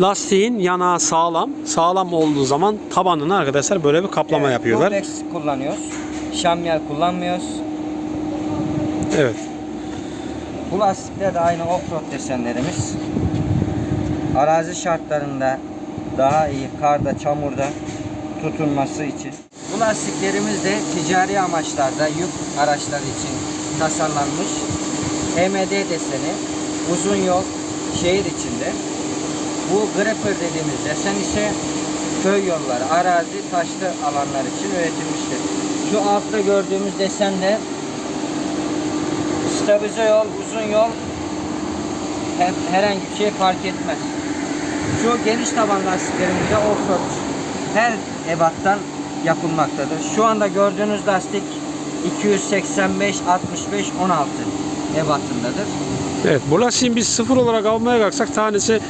Lastiğin yanağı sağlam. Sağlam olduğu zaman tabanına arkadaşlar böyle bir kaplama Evet, yapıyorlar. Rolex kullanıyoruz. Şamyel kullanmıyoruz. Evet. Bu lastikler de aynı offroad desenlerimiz. Arazi şartlarında daha iyi karda, çamurda tutunması için. Bu lastiklerimiz de ticari amaçlarda yük araçları için tasarlanmış. HMD deseni, uzun yol, şehir içinde. Bu grepper dediğimiz desen ise köy yolları, arazi, taşlı alanlar için üretilmiştir. Şu altta gördüğümüz desen de stabilize yol, uzun yol her- herhangi bir şey fark etmez. Şu geniş taban lastiklerimizde offroad her ebattan yapılmaktadır. Şu anda gördüğünüz lastik 285 65 16 ebatındadır. Evet. Bu lastiğin biz sıfır olarak almaya kalksak tanesi